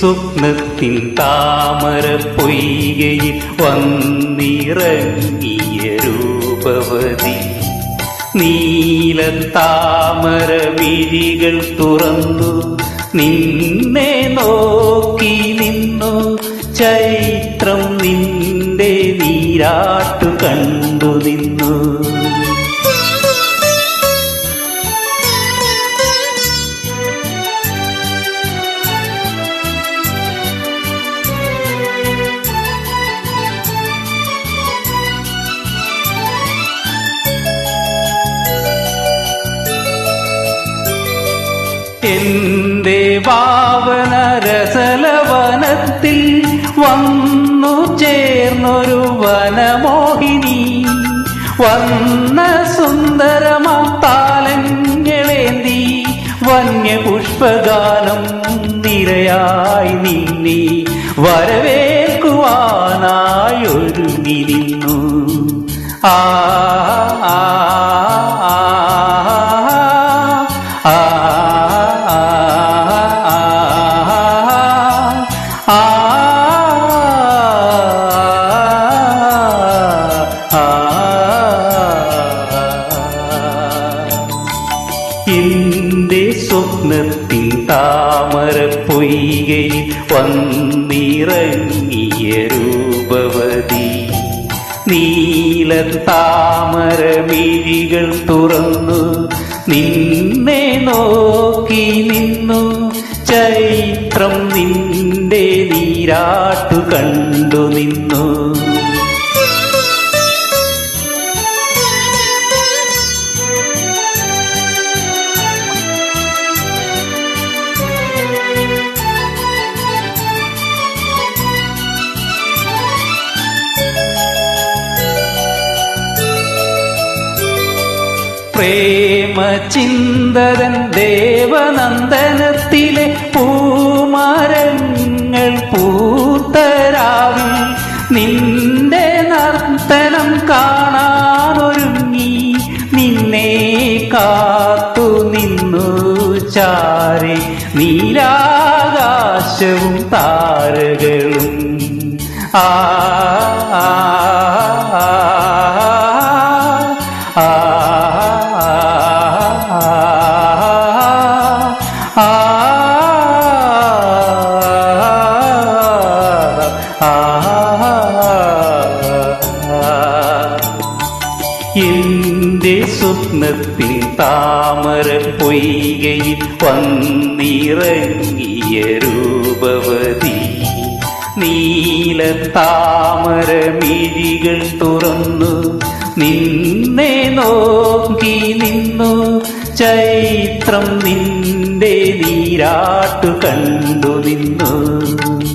സ്വപ്നത്തിൻ താമര പൊയ്കയിൽ വന്നിറങ്ങിയ രൂപവതി. നീല താമര വിരികൾ തുറന്നു നിന്നെ നോക്കി നിന്നു. ചൈത്രം നിന്റെ നീരാട്ടു കണ്ടു നിന്നു. എന്റെ വാവനരസലവനത്തിൽ വന്നു ചേർന്നൊരു വനമോഹിനി. വന്ന സുന്ദരമാം താലങ്ങളേന്തി വന്യപുഷ്പഗാനം നിരയായി നിന്നി. വരവേൽക്കുവാനായൊരു ആ, ആ, എന്റെ സ്വപ്നത്തിൻ താമര പൊയ്കയിൽ വന്നിറങ്ങിയ രൂപവതി. നീല താമര മിഴികൾ തുറന്നു നിന്നെ നോക്കി നിന്നു. ചൈത്രം നിന്റെ നീരാട്ടു കണ്ടു നിന്നു. പ്രേമ ചിന്തതൻ ദേവനന്ദനത്തിലെ പൂമരങ്ങൾ പൂത്തരാവിൽ നിന്റെ നർത്തനം കാണാനൊരുങ്ങി. നിന്നെ കാത്തു നിന്നു ചാരി നീലാകാശവും താരകളും. ആ, എന്റെ സ്വപ്നത്തിൽ താമര പൊയ്കയിൽ വന്നിറങ്ങിയ രൂപവതി. നീല താമര മിഴികൾ തുറന്നു നിന്നെ നോക്കി നിന്നു. ചൈത്രം നിന്റെ നീരാട്ടു കണ്ടു നിന്നു.